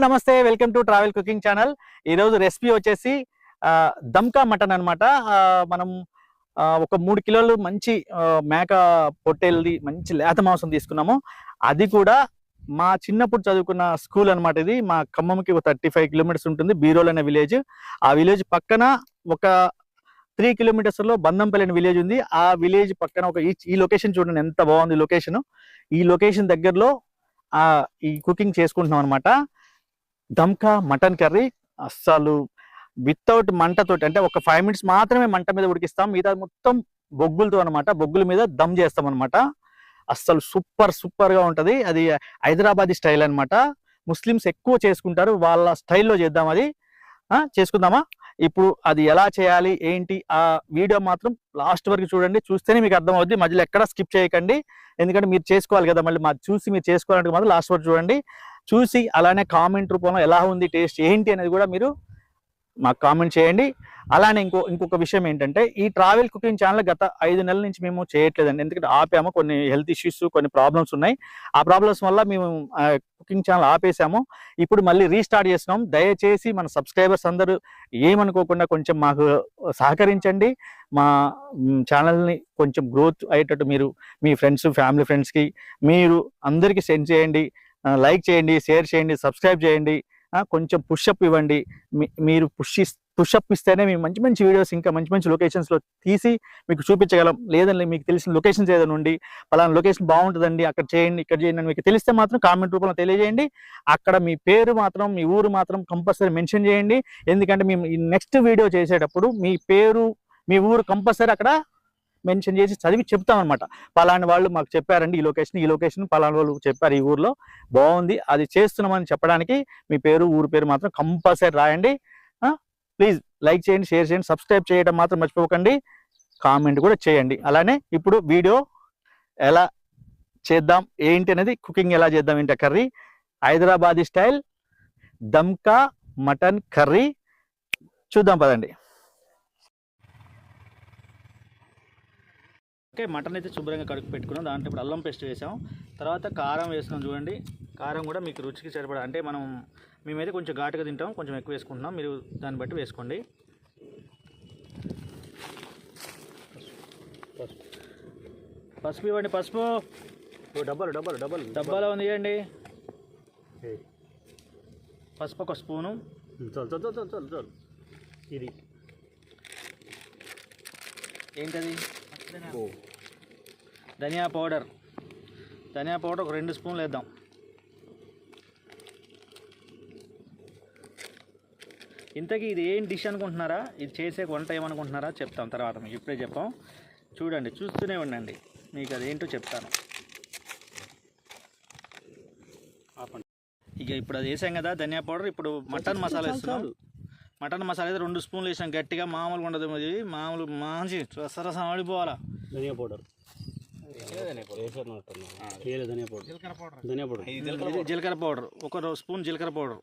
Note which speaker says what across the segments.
Speaker 1: Namaste welcome to travel cooking channel. ఈరోజు recipe వచ్చేసి దమ్కా mutton అనమాట మనం ఒక మూడు కిలోలు మంచి మేక పొట్టేల్ది మంచి లేత మాంసం తీసుకున్నాము. అది కూడా మా చిన్నప్పుడు చదువుకున్న స్కూల్ అన్నమాట ఇది. మా ఖమ్మంకి ఒక థర్టీ ఫైవ్ కిలోమీటర్స్ ఉంటుంది బీరోల్ అనే విలేజ్. ఆ విలేజ్ పక్కన ఒక త్రీ కిలోమీటర్స్లో బందంపల్లి అనే విలేజ్ ఉంది. ఆ విలేజ్ పక్కన ఒక ఈ- లొకేషన్ చూడండి ఎంత బాగుంది లొకేషన్. ఈ లొకేషన్ దగ్గరలో ఈ కుకింగ్ చేసుకుంటున్నాం అనమాట దమ్కా మటన్ కర్రీ. అస్సలు వితౌట్ మంటతోటి అంటే ఒక ఫైవ్ మినిట్స్ మాత్రమే మంట మీద ఉడికిస్తాం. మిగతా మొత్తం బొగ్గులతో అనమాట బొగ్గుల మీద దమ్ చేస్తాం అనమాట అస్సలు సూపర్ సూపర్గా ఉంటుంది. అది హైదరాబాదీ స్టైల్ అనమాట ముస్లిమ్స్ ఎక్కువ చేసుకుంటారు. వాళ్ళ స్టైల్లో చేద్దాం అది. చేసుకుందామా? ఇప్పుడు అది ఎలా చేయాలి? ఏంటి? ఆ వీడియో మాత్రం లాస్ట్ వరకు చూడండి. చూస్తేనే మీకు అర్థమవుద్ది. మధ్యలో ఎక్కడ స్కిప్ చేయకండి. ఎందుకంటే మీరు చేసుకోవాలి కదా మళ్ళీ. మాది చూసి మీరు చేసుకోవాలంటే మాత్రం లాస్ట్ వరకు చూడండి. చూసి అలానే కామెంట్ రూపంలో ఎలా ఉంది టేస్ట్ ఏంటి అనేది కూడా మీరు మాకు కామెంట్ చేయండి. అలానే ఇంకో ఇంకొక విషయం ఏంటంటే ఈ ట్రావెల్ కుకింగ్ ఛానల్ గత ఐదు నెలల నుంచి మేము చేయట్లేదండి. ఎందుకంటే ఆపాము కొన్ని హెల్త్ ఇష్యూస్ కొన్ని ప్రాబ్లమ్స్ ఉన్నాయి. ఆ ప్రాబ్లమ్స్ వల్ల మేము కుకింగ్ ఛానల్ ఆపేసాము. ఇప్పుడు మళ్ళీ రీస్టార్ట్ చేస్తున్నాం. దయచేసి మన సబ్స్క్రైబర్స్ అందరూ ఏమనుకోకుండా కొంచెం మాకు సహకరించండి. మా ఛానల్ని కొంచెం గ్రోత్ అయ్యేటట్టు మీరు మీ ఫ్రెండ్స్ ఫ్యామిలీ ఫ్రెండ్స్కి మీరు అందరికీ సెండ్ చేయండి. లైక్ చేయండి షేర్ చేయండి సబ్స్క్రైబ్ చేయండి కొంచెం పుష్అప్ ఇవ్వండి. మీ- మీరు పుష్ పుష్అప్ ఇస్తేనే మేము మంచి మంచి వీడియోస్ ఇంకా మంచి మంచి లొకేషన్స్లో తీసి మీకు చూపించగలం. లేదండి మీకు తెలిసిన లొకేషన్స్ ఏదైనా ఉండి పలానా లొకేషన్ బాగుంటుందండి అక్కడ చేయండి ఇక్కడ చేయండి మీకు తెలిస్తే మాత్రం కామెంట్ రూపంలో తెలియజేయండి. అక్కడ మీ పేరు మాత్రం మీ ఊరు మాత్రం కంపల్సరీ మెన్షన్ చేయండి. ఎందుకంటే మేము నెక్స్ట్ వీడియో చేసేటప్పుడు మీ పేరు మీ ఊరు కంపల్సరీ అక్కడ మెన్షన్ చేసి చదివి చెప్తాం అనమాట పలాని వాళ్ళు మాకు చెప్పారండి ఈ లొకేషన్ ఈ లొకేషన్ పలాని వాళ్ళు చెప్పారు ఈ ఊర్లో. బాగుంది అది చేస్తున్నామని చెప్పడానికి మీ పేరు ఊరు పేరు మాత్రం కంపల్సరీ రాయండి. ప్లీజ్ లైక్ చేయండి షేర్ చేయండి సబ్స్క్రైబ్ చేయడం మాత్రం మర్చిపోకండి. కామెంట్ కూడా చేయండి. అలానే ఇప్పుడు వీడియో ఎలా చేద్దాం ఏంటి అనేది కుకింగ్ ఎలా చేద్దాం ఏంటి curry? Hyderabadi style dum ka mutton curry. చూద్దాం పదండి. ఓకే మటన్ అయితే శుభ్రంగా కడుగు పెట్టుకున్నాం. దాంట్లో ఇప్పుడు అల్లం పేస్ట్ వేసాం. తర్వాత కారం వేసుకున్నాం చూడండి. కారం కూడా మీకు రుచికి సరిపడా అంటే మనం మేమైతే కొంచెం ఘాటుగా తింటాం కొంచెం ఎక్కువ వేసుకుంటున్నాం. మీరు దాన్ని బట్టి వేసుకోండి. పసుపు ఇవ్వండి పసుపు.
Speaker 2: డబ్బాలు డబ్బాలు డబ్బాలు.
Speaker 1: డబ్బాలో ఉంది ఇవ్వండి. పసుపు ఒక స్పూను.
Speaker 2: చాలు చాలు చాలు చాలు చాలు ఇది.
Speaker 1: ఏంటది? ధనియా పౌడర్. ధనియా పౌడర్ ఒక రెండు స్పూన్లు వేద్దాం. ఇంతకీ ఇది ఏం డిష్ అనుకుంటున్నారా? ఇది చేసే వంట ఏమనుకుంటున్నారా చెప్తాం తర్వాత మీకు. ఇప్పుడే చెప్పాం. చూడండి చూస్తూనే ఉండండి. మీకు అదేంటో చెప్తాను. ఇక ఇప్పుడు అది వేసాం కదా ధనియా పౌడర్. ఇప్పుడు మటన్ మసాలా వేస్తున్నాం. మటన్ మసాలా అయితే రెండు స్పూన్లు వేసాం. గట్టిగా మామూలుగా ఉండదు ఇది మామూలు మంచి రసరసం ఆడిపోవాలా?
Speaker 2: ధనియా పౌడర్. ధనియా పౌడర్.
Speaker 1: జీలకర్ర పౌడర్
Speaker 2: ధనియా పౌడర్.
Speaker 1: ఇది జీలకర్ర పౌడర్. ఒక స్పూన్ జీలకర్ర పౌడర్.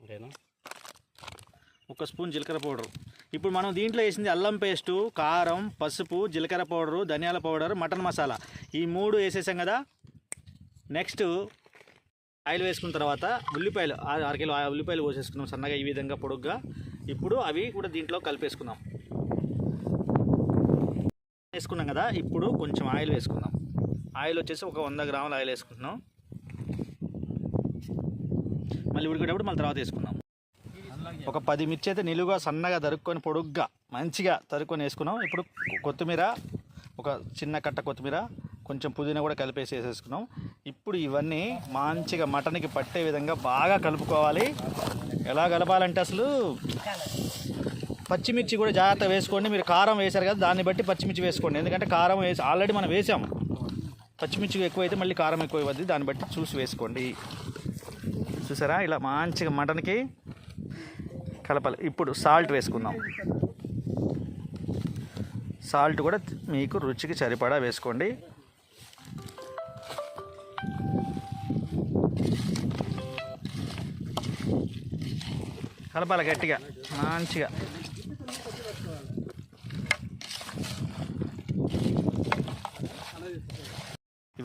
Speaker 2: అంతేనా
Speaker 1: ఒక స్పూన్ జీలకర్ర పౌడర్. ఇప్పుడు మనం దీంట్లో వేసింది అల్లం పేస్టు కారం పసుపు జీలకర్ర పౌడరు ధనియాల పౌడర్ మటన్ మసాలా. ఈ మూడు వేసేసాం కదా. నెక్స్ట్ ఆయిల్ వేసుకున్న తర్వాత ఉల్లిపాయలు ఆ- అరకిలో ఆ ఉల్లిపాయలు పోసేసుకున్నాం సన్నగా ఈ విధంగా పొడుగ్గా. ఇప్పుడు అవి కూడా దీంట్లో కలిపేసుకుందాం. వేసుకున్నాం కదా ఇప్పుడు కొంచెం ఆయిల్ వేసుకుందాం. ఆయిల్ వచ్చేసి ఒక వంద గ్రాముల ఆయిల్ వేసుకుంటున్నాం. మళ్ళీ ఉడికేటప్పుడు మళ్ళీ తర్వాత వేసుకుందాం. ఒక పది మిర్చి అయితే నిలువుగా సన్నగా తరుక్కొని పొడుగ్గా మంచిగా తరుక్కొని వేసుకున్నాం. ఇప్పుడు కొత్తిమీర ఒక చిన్న కట్ట కొత్తిమీర కొంచెం పుదీనా కూడా కలిపేసి వేసేసుకున్నాం. ఇప్పుడు ఇవన్నీ మంచిగా మటన్కి పట్టే విధంగా బాగా కలుపుకోవాలి. ఎలా కలపాలంటే అసలు పచ్చిమిర్చి కూడా జాగ్రత్త వేసుకోండి. మీరు కారం వేశారు కదా దాన్ని బట్టి పచ్చిమిర్చి వేసుకోండి. ఎందుకంటే కారం వేసి ఆల్రెడీ మనం వేసాం. పచ్చిమిర్చి ఎక్కువ అయితే మళ్ళీ కారం ఎక్కువ ఇవ్వద్ది దాన్ని బట్టి చూసి వేసుకోండి. చూసారా? ఇలా మంచిగా మటన్కి కలపాలి. ఇప్పుడు సాల్ట్ వేసుకుందాం. సాల్ట్ కూడా మీకు రుచికి సరిపడా వేసుకోండి. కలపాలి గట్టిగా మంచిగా.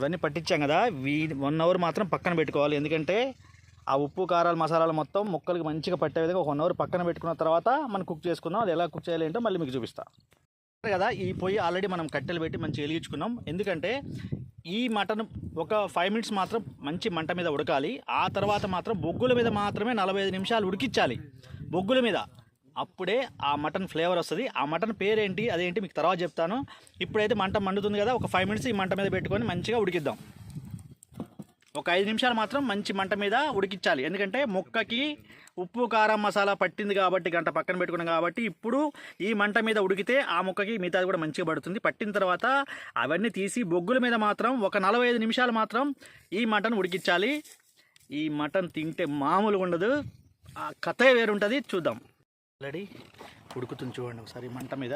Speaker 1: ఇవన్నీ పట్టించాం కదా. వీ వన్ అవర్ మాత్రం పక్కన పెట్టుకోవాలి. ఎందుకంటే ఆ ఉప్పు కారాలు మసాలాలు మొత్తం ముక్కలకి మంచిగా పట్టే విధంగా ఒక వన్ అవర్ పక్కన పెట్టుకున్న తర్వాత మనం కుక్ చేసుకుందాం. అది ఎలా కుక్ చేయాలి ఏంటో మళ్ళీ మీకు చూపిస్తా. కదా ఈ పొయ్యి ఆల్రెడీ మనం కట్టెలు పెట్టి మంచి వెలిగించుకున్నాం. ఎందుకంటే ఈ మటన్ ఒక ఫైవ్ మినిట్స్ మాత్రం మంచి మంట మీద ఉడకాలి. ఆ తర్వాత మాత్రం బొగ్గుల మీద మాత్రమే నలభై ఐదు నిమిషాలు ఉడికించాలి. బొగ్గుల మీద. అప్పుడే ఆ మటన్ ఫ్లేవర్ వస్తుంది. ఆ మటన్ పేరేంటి అదేంటి మీకు తర్వాత చెప్తాను. ఇప్పుడైతే మంట మండుతుంది కదా ఒక ఫైవ్ మినిట్స్ ఈ మంట మీద పెట్టుకొని మంచిగా ఉడికిద్దాం. ఒక ఐదు నిమిషాలు మాత్రం మంచి మంట మీద ఉడికించాలి. ఎందుకంటే ముక్కకి ఉప్పు కారం మసాలా పట్టింది కాబట్టి గంట పక్కన పెట్టుకున్నాం కాబట్టి ఇప్పుడు ఈ మంట మీద ఉడికితే ఆ ముక్కకి మిగతాది కూడా మంచిగా పడుతుంది. పట్టిన తర్వాత అవన్నీ తీసి బొగ్గుల మీద మాత్రం ఒక నలభై ఐదు నిమిషాలు మాత్రం ఈ మటన్ ఉడికించాలి. ఈ మటన్ తింటే మామూలుగా ఉండదు. ఆ కథే వేరుంటుంది. చూద్దాం. ఆల్రెడీ ఉడుకుతుంది చూడండి ఒకసారి మంట మీద.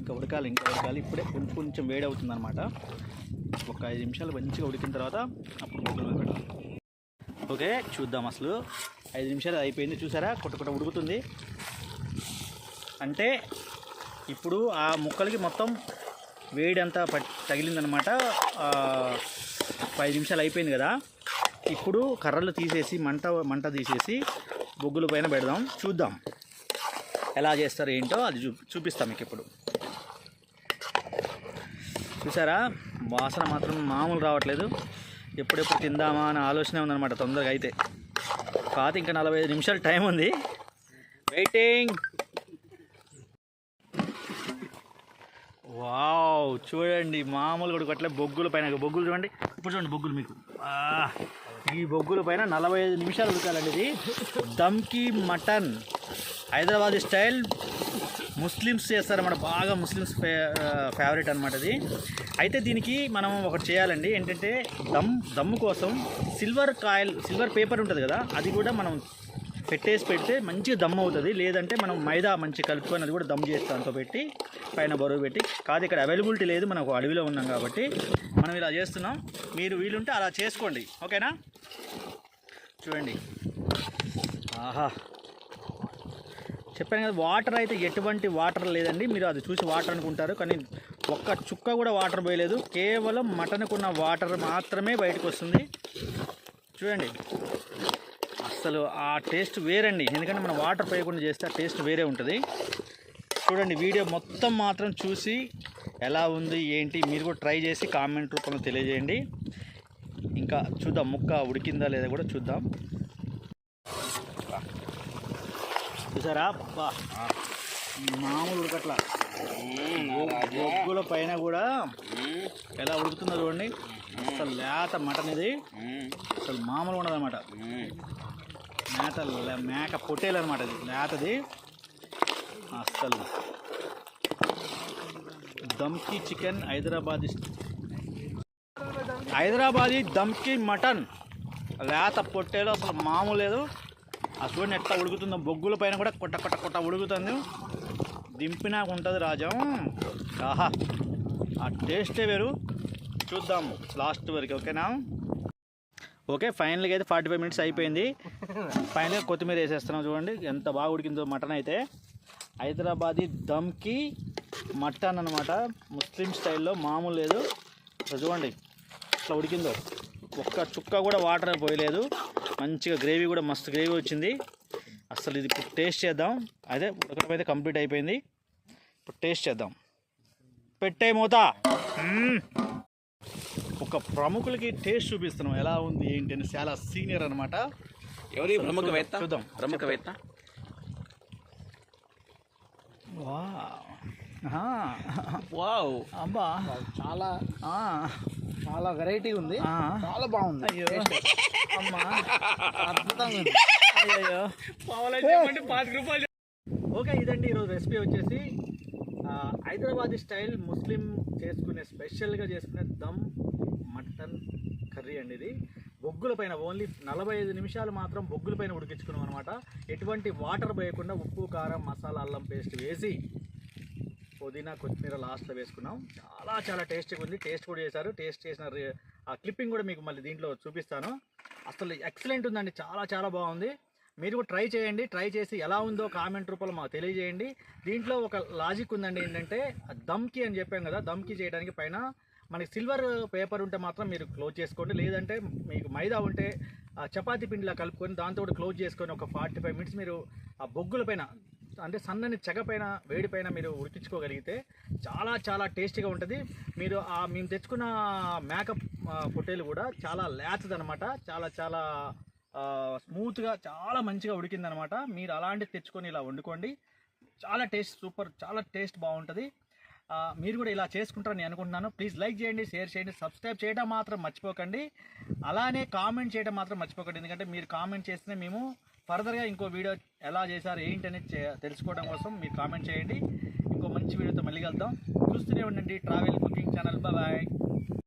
Speaker 1: ఇంకా ఉడకాలి ఇంకా ఉడకాలి. ఇప్పుడే కొంచెం కొంచెం వేడి అవుతుంది అనమాట ఒక ఐదు నిమిషాలు మంచిగా ఉడికిన తర్వాత అప్పుడు బొగ్గుల పెట్టాలి. ఓకే చూద్దాం అసలు. ఐదు నిమిషాలు అయిపోయింది చూసారా? కొట్ట కొట్ట ఉడుకుతుంది. అంటే ఇప్పుడు ఆ ముక్కలకి మొత్తం వేడి అంతా పట్ తగిలిందనమాట పది నిమిషాలు అయిపోయింది కదా. ఇప్పుడు కర్రలు తీసేసి మంట మంట తీసేసి బొగ్గుల పైన పెడదాం. చూద్దాం. ఎలా చేస్తారు ఏంటో అది చూ చూపిస్తాం మీకు ఇప్పుడు. చూసారా? వాసన మాత్రం మామూలు రావట్లేదు. ఎప్పుడెప్పుడు తిందామా అనే ఆలోచన ఉందన్నమాట తొందరగా అయితే. కాదు ఇంకా నలభై ఐదు నిమిషాలు టైం ఉంది. వెయిటింగ్ వావ్ చూడండి మామూలు కూడా అట్లే బొగ్గుల పైన బొగ్గులు చూడండి. ఇప్పుడు చూడండి బొగ్గులు మీకు. ఈ బొగ్గుల పైన నలభై ఐదు నిమిషాలు ఉడకాలండి ఇది. దమ్కి మటన్ హైదరాబాద్ స్టైల్ ముస్లిమ్స్ చేస్తారన్నమాట బాగా ముస్లిమ్స్ ఫే ఫేవరెట్ అనమాట ఇది. అయితే దీనికి మనం ఒకటి చేయాలండి. ఏంటంటే దమ్ దమ్ము కోసం సిల్వర్ కాయిల్ సిల్వర్ పేపర్ ఉంటుంది కదా అది కూడా మనం పెట్టేసి పెడితే మంచిగా దమ్ అవుతుంది. లేదంటే మనం మైదా మంచి కలుపుకొని అది కూడా దమ్ చేసి దాంతో పెట్టి పైన బరువు పెట్టి కాదు ఇక్కడ అవైలబిలిటీ లేదు మనం అడవిలో ఉన్నాం కాబట్టి మనం ఇలా చేస్తున్నాం. మీరు వీలుంటే అలా చేసుకోండి. ఓకేనా? చూడండి. ఆహా. చెప్పాను కదా వాటర్ అయితే ఎటువంటి వాటర్ లేదండి. మీరు అది చూసి వాటర్ అనుకుంటారు కానీ ఒక్క చుక్క కూడా వాటర్ పోయలేదు. కేవలం మటన్కున్న వాటర్ మాత్రమే బయటకు వస్తుంది. చూడండి. అసలు ఆ టేస్ట్ వేరండి. ఎందుకంటే మనం వాటర్ పోయకుండా చేస్తే ఆ టేస్ట్ వేరే ఉంటుంది. చూడండి వీడియో మొత్తం మాత్రం చూసి ఎలా ఉంది ఏంటి మీరు కూడా ట్రై చేసి కామెంట్ రూపంలో తెలియజేయండి. ఇంకా చూద్దాం ముక్క ఉడికిందా లేదా కూడా చూద్దాం. చూసారా? మామూలు ఉడకట్ల. బొగ్గుల పైన కూడా ఎలా ఉడుకుతుందో చూడండి. అసలు లేత మటన్ ఇది. అసలు మామూలుగా ఉండదనమాట మేత లే- మేక పొట్టేలు అనమాట ఇది మేతది. అస్సలు. దమ్కి చికెన్ హైదరాబాద్ హైదరాబాదీ దమ్కి మటన్. లేత పొట్టేలు అసలు మామూలు లేదు. ఆ చూడండి ఎట్లా ఉడుకుతుందో. బొగ్గుల పైన కూడా కొట్ట కొట్ట కొట్ట ఉడుకుతుంది. దింపినాక ఉంటుంది రాజం. ఆహా. ఆ టేస్టే వేరు. చూద్దాము లాస్ట్ వరకు ఓకేనా? ఓకే ఫైనల్గా అయితే ఫార్టీ ఫైవ్ మినిట్స్ అయిపోయింది. ఫైనల్గా కొత్తిమీర వేసేస్తున్నాం చూడండి ఎంత బాగా ఉడికిందో మటన్ అయితే. హైదరాబాదీ దమ్కి మటన్ అనమాట ముస్లిం స్టైల్లో మామూలు లేదు. చూడండి అట్లా ఉడికిందో. ఒక్క చుక్క కూడా వాటర్ పోయలేదు. మంచిగా గ్రేవీ కూడా మస్తు గ్రేవీ వచ్చింది. అసలు ఇది ఇప్పుడు టేస్ట్ చేద్దాం. అదే ఉడకడం అయితే కంప్లీట్ అయిపోయింది. ఇప్పుడు టేస్ట్ చేద్దాం. పెట్టే మూత. ఒక ప్రముఖులకి టేస్ట్ చూపిస్తున్నాం. ఎలా ఉంది ఏంటి అని చాలా సీనియర్ అనమాట
Speaker 3: ఎవరి ప్రముఖవేత్త
Speaker 1: చూద్దాం
Speaker 3: ప్రముఖవేత్త. వావ్.
Speaker 1: అబ్బా.
Speaker 4: చాలా
Speaker 1: ఆ.
Speaker 4: చాలా వెరైటీ ఉంది.
Speaker 1: ఆ.
Speaker 4: చాలా బాగుంది.
Speaker 1: అయ్యో. అమ్మా.
Speaker 4: అద్భుతంగా ఉంది.
Speaker 1: అయ్యో ఓకే ఇదండి ఈరోజు రెసిపీ వచ్చేసి ఆ, హైదరాబాదీ స్టైల్ ముస్లిం చేసుకునే స్పెషల్గా చేసుకునే దమ్ కర్రీ అండి ఇది. బొగ్గుల పైన ఓన్లీ నలభై ఐదు నిమిషాలు మాత్రం బొగ్గుల పైన ఉడికించుకున్నాం అనమాట ఎటువంటి వాటర్ పోయకుండా ఉప్పు కారం మసాలా అల్లం పేస్ట్ వేసి పుదీనా కొత్తిమీర లాస్ట్లో వేసుకున్నాం. చాలా చాలా టేస్టీగా ఉంది. టేస్ట్ కూడా చేశారు. టేస్ట్ చేసిన రి- ఆ క్లిప్పింగ్ కూడా మీకు మళ్ళీ దీంట్లో చూపిస్తాను. అసలు ఎక్సలెంట్ ఉందండి. చాలా చాలా బాగుంది. మీరు కూడా ట్రై చేయండి. ట్రై చేసి ఎలా ఉందో కామెంట్ రూపంలో మాకు తెలియజేయండి. దీంట్లో ఒక లాజిక్ ఉందండి ఏంటంటే దమ్కి అని చెప్పాం కదా దమ్కి చేయడానికి పైన మనకి సిల్వర్ పేపర్ ఉంటే మాత్రం మీరు క్లోజ్ చేసుకోండి. లేదంటే మీకు మైదా ఉంటే ఆ చపాతీ పిండిలా కలుపుకొని దాంతో కూడా క్లోజ్ చేసుకొని ఒక ఫార్టీ ఫైవ్ మినిట్స్ మీరు ఆ బొగ్గుల పైన అంటే సన్నని చెగపైన వేడిపైన మీరు ఉడికించుకోగలిగితే చాలా చాలా టేస్టీగా ఉంటుంది. మీరు ఆ మేము తెచ్చుకున్న మేకప్ పొట్టేలు కూడా చాలా లేతదనమాట చాలా చాలా స్మూత్గా చాలా మంచిగా ఉడికిందనమాట మీరు అలాంటివి తెచ్చుకొని ఇలా వండుకోండి. చాలా టేస్ట్ సూపర్ చాలా టేస్ట్ బాగుంటుంది. మీరు కూడా ఇలా చేసుకుంటారని నేను అనుకుంటున్నాను. ప్లీజ్ లైక్ చేయండి షేర్ చేయండి సబ్స్క్రైబ్ చేయడం మాత్రం మర్చిపోకండి. అలానే కామెంట్ చేయడం మాత్రం మర్చిపోకండి. ఎందుకంటే మీరు కామెంట్ చేస్తే మేము ఫర్దర్గా ఇంకో వీడియో ఎలా చేశారు ఏంటి అనేది తెలుసుకోవడం కోసం మీరు కామెంట్ చేయండి. ఇంకో మంచి వీడియోతో మళ్ళీ కలుద్దాం. చూస్తూనే ఉండండి ట్రావెల్ కుకింగ్ ఛానల్ బాయ్